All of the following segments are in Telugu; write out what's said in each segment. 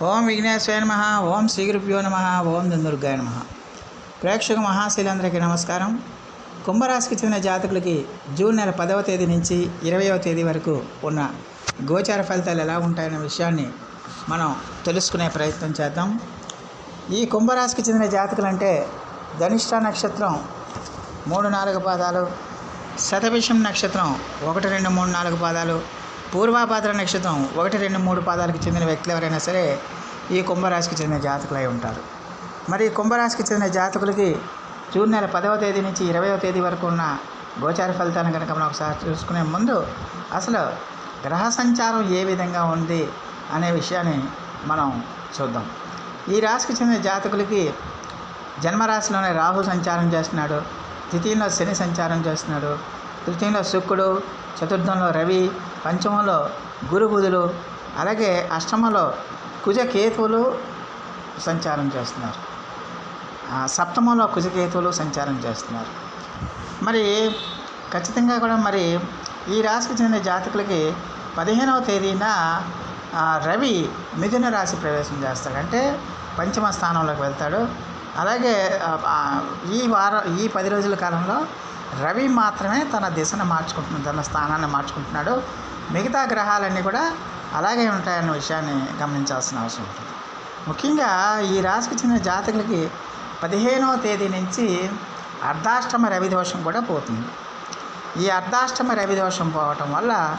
ఓం విఘ్నేశ్వర నమ ఓం శ్రీగురుభ్యో నమ ఓం దుందుర్గాయ నమ. ప్రేక్షక మహాశీలందరికీ నమస్కారం. కుంభరాశికి చెందిన జాతకులకి జూన్ నెల పదవ తేదీ నుంచి ఇరవయవ తేదీ వరకు ఉన్న గోచార ఫలితాలు ఎలా ఉంటాయనే విషయాన్ని మనం తెలుసుకునే ప్రయత్నం చేద్దాం. ఈ కుంభరాశికి చెందిన జాతకులు అంటే ధనిష్ట నక్షత్రం మూడు నాలుగు పాదాలు శతభిషం నక్షత్రం ఒకటి రెండు మూడు నాలుగు పాదాలు పూర్వాపాద్ర నక్షత్రం ఒకటి రెండు మూడు పాదాలకు చెందిన వ్యక్తులు ఎవరైనా సరే ఈ కుంభరాశికి చెందిన జాతకులై ఉంటారు. మరి కుంభరాశికి చెందిన జాతకులకి జూన్ నెల పదవ తేదీ నుంచి ఇరవైవ తేదీ వరకు ఉన్న గోచార ఫలితాలను కనుక మనం ఒకసారి చూసుకునే ముందు అసలు గ్రహ సంచారం ఏ విధంగా ఉంది అనే విషయాన్ని మనం చూద్దాం. ఈ రాశికి చెందిన జాతకులకి జన్మరాశిలోనే రాహు సంచారం చేస్తున్నాడు ద్వితీయంలో శని సంచారం చేస్తున్నాడు తృతీయంలో శుక్రుడు చతుర్థంలో రవి పంచమంలో గురు బుధులు అలాగే అష్టమంలో కుజకేతువులు సంచారం చేస్తున్నారు. సప్తమంలో కుజకేతువులు సంచారం చేస్తున్నారు. మరి ఖచ్చితంగా కూడా మరి ఈ రాశికి చెందిన జాతకులకి పదిహేనవ తేదీన రవి మిథున రాశి ప్రవేశం చేస్తాడు. అంటే పంచమ స్థానంలోకి వెళ్తాడు. అలాగే ఈ వారం ఈ పది రోజుల కాలంలో రవి మాత్రమే తన దిశను మార్చుకుంటున్నాడు తన స్థానాన్ని మార్చుకుంటున్నాడు. మిగతా గ్రహాలన్నీ కూడా అలాగే ఉంటాయన్న విషయాన్ని గమనించాల్సిన అవసరం ఉంటుంది. ముఖ్యంగా ఈ రాశికి చెందిన జాతకులకి పదిహేనవ తేదీ నుంచి అర్ధాష్టమ రవి దోషం కూడా పోతుంది. ఈ అర్ధాష్టమ రవి దోషం పోవటం వల్ల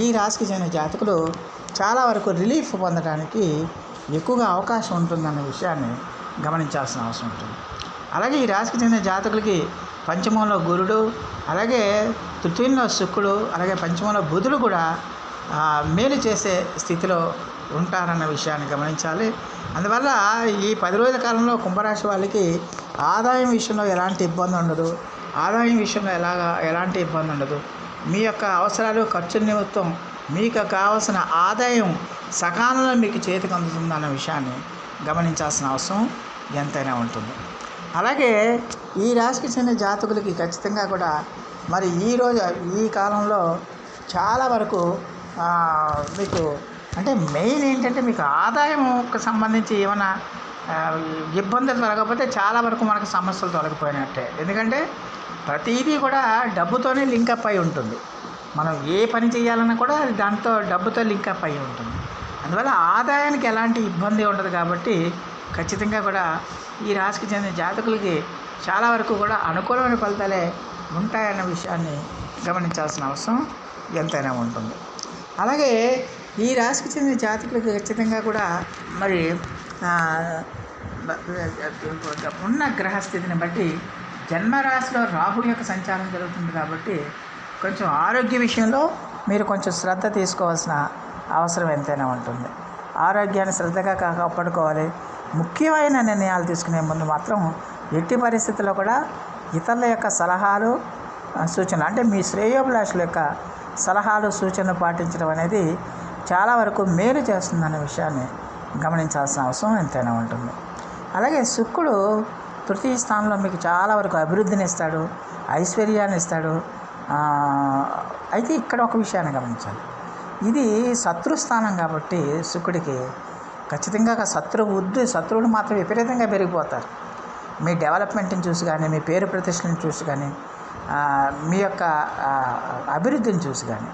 ఈ రాశికి చెందిన జాతకులు చాలా వరకు రిలీఫ్ పొందడానికి ఎక్కువగా అవకాశం ఉంటుందన్న విషయాన్ని గమనించాల్సిన అవసరం ఉంటుంది. అలాగే ఈ రాశికి చెందిన జాతకులకి పంచమంలో గురుడు అలాగే తృతీయంలో శుక్రుడు అలాగే పంచమంలో బుధుడు కూడా మేలు చేసే స్థితిలో ఉంటారన్న విషయాన్ని గమనించాలి. అందువల్ల ఈ పది రోజుల కాలంలో కుంభరాశి వాళ్ళకి ఆదాయం విషయంలో ఎలాంటి ఇబ్బంది ఉండదు. ఆదాయం విషయంలో ఎలాగా ఎలాంటి ఇబ్బంది ఉండదు. మీ యొక్క అవసరాలు ఖర్చు నిమిత్తం మీకు కావాల్సిన ఆదాయం సకాలంలో మీకు చేతికి అందుతుందన్న విషయాన్ని గమనించాల్సిన అవసరం ఎంతైనా ఉంటుంది. అలాగే ఈ రాశికి చెందిన జాతకులకి ఖచ్చితంగా కూడా మరి ఈ రోజు ఈ కాలంలో చాలా వరకు మీకు అంటే మెయిన్ ఏంటంటే మీకు ఆదాయంకి సంబంధించి ఏమైనా ఇబ్బందులు తొలగకపోతే చాలా వరకు మనకు సమస్యలు తొలగిపోయినట్టే. ఎందుకంటే ప్రతిదీ కూడా డబ్బుతోనే లింకప్ అయి ఉంటుంది. మనం ఏ పని చేయాలన్నా కూడా అది దాంతో డబ్బుతో లింకప్ అయి ఉంటుంది. అందువల్ల ఆదాయానికి ఎలాంటి ఇబ్బంది ఉండదు కాబట్టి ఖచ్చితంగా కూడా ఈ రాశికి చెందిన జాతకులకి చాలా వరకు కూడా అనుకూలమైన ఫలితాలే ఉంటాయన్న విషయాన్ని గమనించాల్సిన అవసరం ఎంతైనా ఉంటుంది. అలాగే ఈ రాశికి చెందిన జాతకులకు ఖచ్చితంగా కూడా మరి ఉన్న గ్రహస్థితిని బట్టి జన్మరాశిలో రాహుడి యొక్క సంచారం జరుగుతుంది కాబట్టి కొంచెం ఆరోగ్య విషయంలో మీరు కొంచెం శ్రద్ధ తీసుకోవాల్సిన అవసరం ఎంతైనా ఉంటుంది. ఆరోగ్యాన్ని శ్రద్ధగా కాపాడుకోవాలి. ముఖ్యమైన నిర్ణయాలు తీసుకునే ముందు మాత్రం ఎట్టి పరిస్థితుల్లో కూడా ఇతరుల యొక్క సలహాలు సూచనలు అంటే మీ శ్రేయోభిలాషుల యొక్క సలహాలు సూచనలు పాటించడం అనేది చాలా వరకు మేలు చేస్తుందనే విషయాన్ని గమనించాల్సిన అవసరం ఎంతైనా ఉంటుంది. అలాగే శుక్రుడు తృతీయ స్థానంలో మీకు చాలా వరకు అభివృద్ధిని ఇస్తాడు ఐశ్వర్యాన్ని ఇస్తాడు. అయితే ఇక్కడ ఒక విషయాన్ని గమనించాలి. ఇది శత్రుస్థానం కాబట్టి శుక్రుడికి ఖచ్చితంగా ఒక వద్దు. శత్రువులు మాత్రం విపరీతంగా పెరిగిపోతారు. మీ డెవలప్మెంట్ని చూసి కానీ మీ పేరు ప్రతిష్టలను చూసి కానీ మీ యొక్క అభివృద్ధిని చూసి కానీ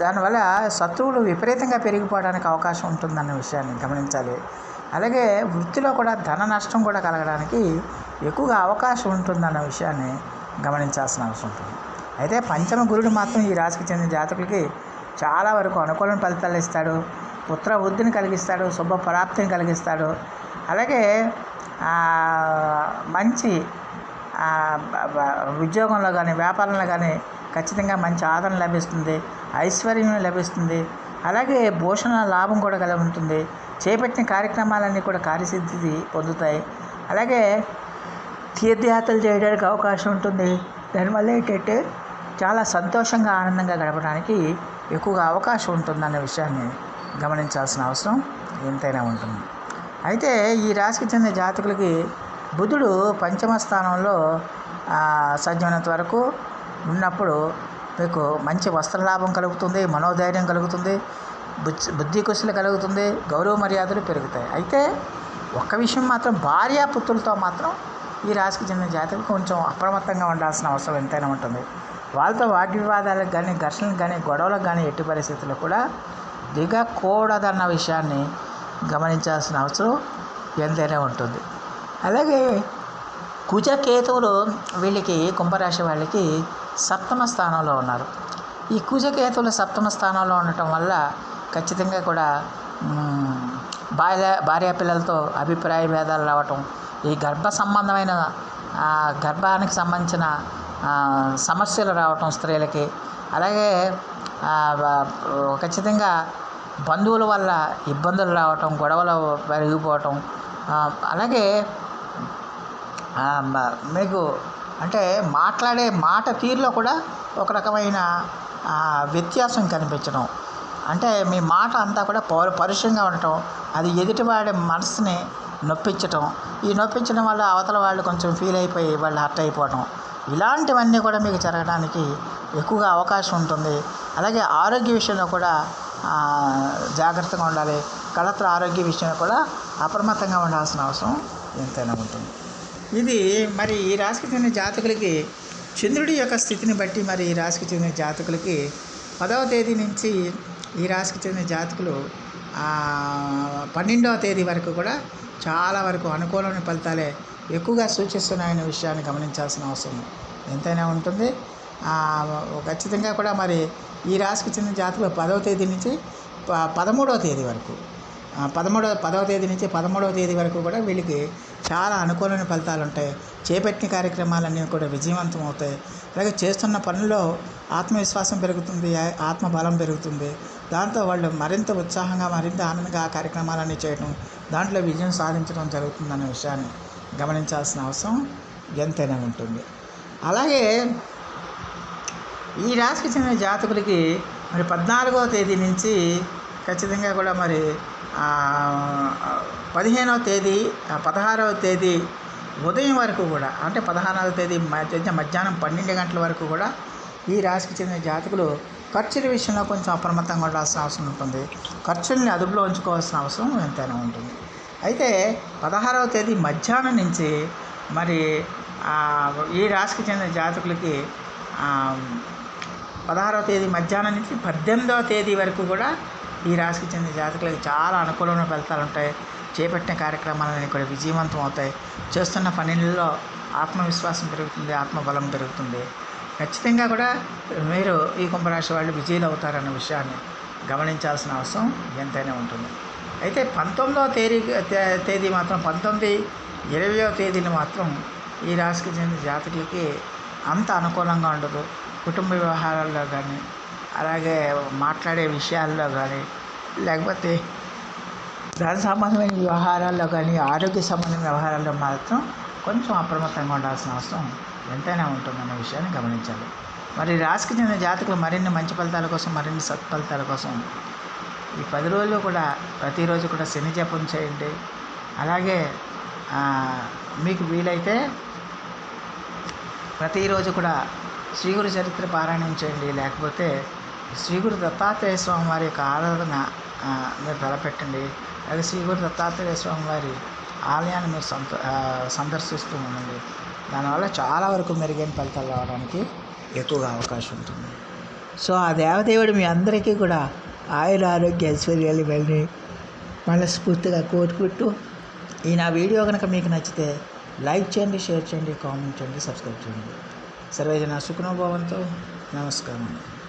దానివల్ల శత్రువులు విపరీతంగా పెరిగిపోవడానికి అవకాశం ఉంటుందన్న విషయాన్ని గమనించాలి. అలాగే వృత్తిలో కూడా ధన నష్టం కూడా కలగడానికి ఎక్కువగా అవకాశం ఉంటుందన్న విషయాన్ని గమనించాల్సిన అవసరం ఉంటుంది. అయితే పంచమ గురుడు మాత్రం ఈ రాశికి చెందిన జాతకులకి చాలా వరకు అనుకూల ఫలితాలు ఇస్తాడు. పుత్ర వృద్ధిని కలిగిస్తాడు శుభ ప్రాప్తిని కలిగిస్తాడు. అలాగే మంచి ఉద్యోగంలో కానీ వ్యాపారంలో కానీ ఖచ్చితంగా మంచి ఆదరణ లభిస్తుంది ఐశ్వర్యం లభిస్తుంది. అలాగే భూషణ లాభం కూడా కలిగి ఉంటుంది. చేపట్టిన కార్యక్రమాలన్నీ కూడా కార్యసిద్ధి పొందుతాయి. అలాగే తీర్థయాత్రలు చేయడానికి అవకాశం ఉంటుంది. దానివల్ల ఏంటంటే చాలా సంతోషంగా ఆనందంగా గడపడానికి ఎక్కువగా అవకాశం ఉంటుంది అన్న విషయాన్ని గమనించాల్సిన అవసరం ఎంతైనా ఉంటుంది. అయితే ఈ రాశికి చెందిన జాతకులకి బుధుడు పంచమ స్థానంలో సజ్జమైనంత సాధ్యమైనంత వరకు ఉన్నప్పుడు మీకు మంచి వస్త్రలాభం కలుగుతుంది మనోధైర్యం కలుగుతుంది బుద్ధి బుద్ధి కుశలు కలుగుతుంది గౌరవ మర్యాదలు పెరుగుతాయి. అయితే ఒక్క విషయం మాత్రం భార్యాపుత్రులతో మాత్రం ఈ రాశికి చెందిన జాతకు కొంచెం అప్రమత్తంగా ఉండాల్సిన అవసరం ఎంతైనా ఉంటుంది. వాళ్ళతో వాగ్వివాదాలకు కానీ ఘర్షణలకు కానీ గొడవలకు కానీ ఎట్టి పరిస్థితుల్లో కూడా దిగకూడదన్న విషయాన్ని గమనించాల్సిన అవసరం ఎంతైనా ఉంటుంది. అలాగే కుజకేతువులు వీళ్ళకి కుంభరాశి వాళ్ళకి సప్తమ స్థానంలో ఉన్నారు. ఈ కుజకేతువులు సప్తమ స్థానంలో ఉండటం వల్ల ఖచ్చితంగా కూడా భార్య భార్య పిల్లలతో అభిప్రాయ భేదాలు రావటం ఈ గర్భ సంబంధమైన గర్భానికి సంబంధించిన సమస్యలు రావటం స్త్రీలకి అలాగే ఖచ్చితంగా బంధువుల వల్ల ఇబ్బందులు రావటం గొడవలు పెరిగిపోవటం అలాగే మీకు అంటే మాట్లాడే మాట తీరులో కూడా ఒక రకమైన వ్యత్యాసం కనిపించడం. అంటే మీ మాట అంతా కూడా పౌర పరుషంగా ఉండటం అది ఎదుటివాడి మనసుని నొప్పించటం ఈ నొప్పించడం వల్ల అవతల వాళ్ళు కొంచెం ఫీల్ అయిపోయి వాళ్ళు హర్ట్ అయిపోవటం ఇలాంటివన్నీ కూడా మీకు జరగడానికి ఎక్కువగా అవకాశం ఉంటుంది. అలాగే ఆరోగ్య విషయంలో కూడా జాగ్రత్తగా ఉండాలి. కళత్ర ఆరోగ్య విషయంలో కూడా అప్రమత్తంగా ఉండాల్సిన అవసరం ఎంతైనా ఉంటుంది. ఇది మరి ఈ రాశికి చెందిన జాతకులకి చంద్రుడి యొక్క స్థితిని బట్టి మరి ఈ రాశికి చెందిన జాతకులకి పదవ తేదీ నుంచి ఈ రాశికి చెందిన జాతకులు పన్నెండవ తేదీ వరకు కూడా చాలా వరకు అనుకూలమైన ఫలితాలే ఎక్కువగా సూచిస్తున్నాయనే విషయాన్ని గమనించాల్సిన అవసరం ఎంతైనా ఉంటుంది. ఖచ్చితంగా కూడా మరి ఈ రాశికి చెందిన జాతకులు పదవ తేదీ నుంచి ప- పదమూడవ తేదీ వరకు. పదమూడవ పదవ తేదీ నుంచి పదమూడవ తేదీ వరకు కూడా వీళ్ళకి చాలా అనుకూలమైన ఫలితాలు ఉంటాయి. చేపట్టిన కార్యక్రమాలన్నీ కూడా విజయవంతం అవుతాయి. అలాగే చేస్తున్న పనుల్లో ఆత్మవిశ్వాసం పెరుగుతుంది ఆత్మబలం పెరుగుతుంది. దాంతో వాళ్ళు మరింత ఉత్సాహంగా మరింత ఆనందంగా ఆ కార్యక్రమాలన్నీ చేయడం దాంట్లో విజయం సాధించడం జరుగుతుందన్న విషయాన్ని గమనించాల్సిన అవసరం ఎంతైనా ఉంటుంది. అలాగే ఈ రాశికి చెందిన జాతకులకి మరి పద్నాలుగవ తేదీ నుంచి ఖచ్చితంగా కూడా మరి పదిహేనవ తేదీ పదహారవ తేదీ ఉదయం వరకు కూడా అంటే పదహారవ తేదీ మధ్య మధ్యాహ్నం పన్నెండు గంటల వరకు కూడా ఈ రాశికి చెందిన జాతకులు ఖర్చుల విషయంలో కొంచెం అప్రమత్తంగా ఉండాల్సిన అవసరం ఉంటుంది. ఖర్చుల్ని అదుపులో ఉంచుకోవాల్సిన అవసరం ఎంతైనా ఉంటుంది. అయితే పదహారవ తేదీ మధ్యాహ్నం నుంచి మరి ఈ రాశికి చెందిన జాతకులకి పదహారవ తేదీ మధ్యాహ్నం నుంచి పద్దెనిమిదవ తేదీ వరకు కూడా ఈ రాశికి చెందిన జాతకులకు చాలా అనుకూలమైన ఫలితాలు ఉంటాయి. చేపట్టిన కార్యక్రమాలన్నీ కూడా విజయవంతం అవుతాయి. చేస్తున్న పనుల్లో ఆత్మవిశ్వాసం పెరుగుతుంది ఆత్మబలం పెరుగుతుంది. ఖచ్చితంగా కూడా మీరు ఈ కుంభరాశి వాళ్ళు విజయులు అవుతారన్న విషయాన్ని గమనించాల్సిన అవసరం ఎంతైనా ఉంటుంది. అయితే పంతొమ్మిదవ తేదీ తేదీ మాత్రం పంతొమ్మిది ఇరవయో తేదీని మాత్రం ఈ రాశికి చెందిన జాతకులకి అంత అనుకూలంగా ఉండదు. కుటుంబ వ్యవహారాల్లో కానీ అలాగే మాట్లాడే విషయాల్లో కానీ లేకపోతే దాని సంబంధమైన వ్యవహారాల్లో కానీ ఆరోగ్య సంబంధమైన వ్యవహారాల్లో మాత్రం కొంచెం అప్రమత్తంగా ఉండాల్సిన అవసరం ఎంతైనా ఉంటుందన్న విషయాన్ని గమనించాలి. మరి రాశికి చెందిన జాతకులు మరిన్ని మంచి ఫలితాల కోసం మరిన్ని సత్ఫలితాల కోసం ఈ పది రోజులు కూడా ప్రతిరోజు కూడా శని జపం చేయండి. అలాగే మీకు వీలైతే ప్రతిరోజు కూడా శ్రీగురు చరిత్ర పారాయణం చేయండి. లేకపోతే శ్రీగురు దత్తాత్రేయ స్వామి వారి యొక్క ఆరాధన మీరు తలపెట్టండి. అలాగే శ్రీగురు దత్తాత్రేయ స్వామి వారి ఆలయాన్ని మీరు సంత సందర్శిస్తూ ఉండండి. దానివల్ల చాలా వరకు మెరుగైన ఫలితాలు రావడానికి ఎక్కువగా అవకాశం ఉంటుంది. సో ఆ దేవదేవుడు మీ అందరికీ కూడా ఆయుర ఆరోగ్య ఐశ్వర్యాలు వెళ్ళి మనస్ఫూర్తిగా కోరుకుంటూ ఈ నా వీడియో కనుక మీకు నచ్చితే లైక్ చేయండి షేర్ చేయండి కామెంట్ చేయండి సబ్స్క్రైబ్ చేయండి. सर्वे जनाः सुखिनो भवन्तु नमस्कारः